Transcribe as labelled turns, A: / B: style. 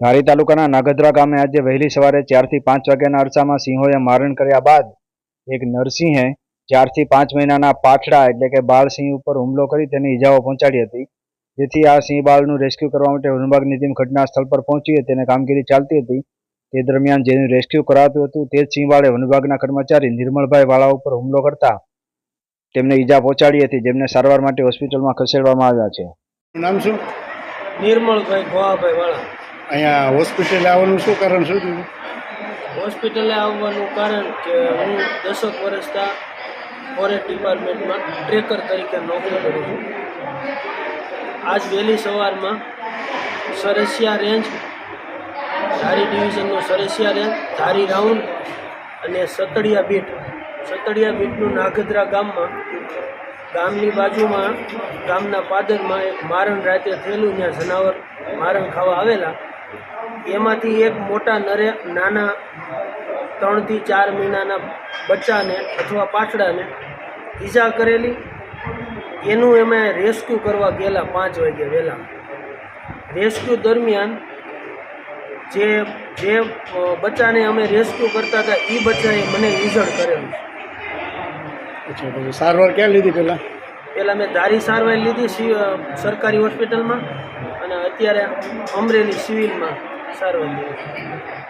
A: ધારી તાલુકાના નાગદરા ગામે આજે વહેલી સવારે ચારથી પાંચ વાગ્યાના અરસામાં સિંહોએ મારણ કર્યા બાદ એક નરસિંહે ચારથી પાંચ મહિનાના પાઠડા એટલે કે બાળ સિંહ ઉપર હુમલો કરી તેને ઈજાઓ પહોંચાડી હતી. જેથી આ સિંહ બાળનું રેસ્ક્યુ કરવા માટે વનવિભાગની ટીમ ઘટના સ્થળ પર પહોંચી હતી અને કામગીરી ચાલતી હતી. તે દરમિયાન જેનું રેસ્ક્યુ કરાતું હતું તે જ સિંહ બાળે વનવિભાગના કર્મચારી નિર્મળભાઈ વાળા ઉપર હુમલો કરતા તેમને ઈજા પહોંચાડી હતી જેમને સારવાર માટે હોસ્પિટલમાં ખસેડવામાં આવ્યા છે.
B: નામ શું?
C: નિર્મળભાઈ ગોવાભાઈ વાળા.
B: અહીંયા હોસ્પિટલે આવવાનું શું કારણ શું થયું?
C: હોસ્પિટલે આવવાનું કારણ કે હું દસક વર્ષથી ફોરેસ્ટ ડિપાર્ટમેન્ટમાં ટ્રેકર તરીકે નોકરી કરું છું. આજ વહેલી સવારમાં સરસિયા રેન્જ, ધારી ડિવિઝનનો સરસિયા રેન્જ, ધારી રાઉન્ડ અને સતડિયા બીટ. સતડિયા બીટનું નાગદરા ગામમાં, ગામની બાજુમાં, ગામના પાદરમાં એક મારણ રાતે થયેલું, ત્યાં જનાવર મારણ ખાવા આવેલા. એમાંથી એક મોટા નરે નાના ત્રણથી ચાર મહિનાના બચ્ચાને અથવા પાછડાને ઈજા કરેલી. એનું અમે રેસ્ક્યુ કરવા ગયેલા પાંચ વાગે વહેલા. રેસ્ક્યુ દરમિયાન જે જે બચ્ચાને અમે રેસ્ક્યુ કરતા હતા એ બચ્ચાએ મને ઇન્જર્ડ કરેલું.
B: અચ્છા પછી સારવાર ક્યાં લીધી પહેલાં?
C: પહેલાં મેં ધારી સારવાર લીધી સરકારી હોસ્પિટલમાં. અને અત્યારે અમરેલી સિવિલમાં સારવાર લીધી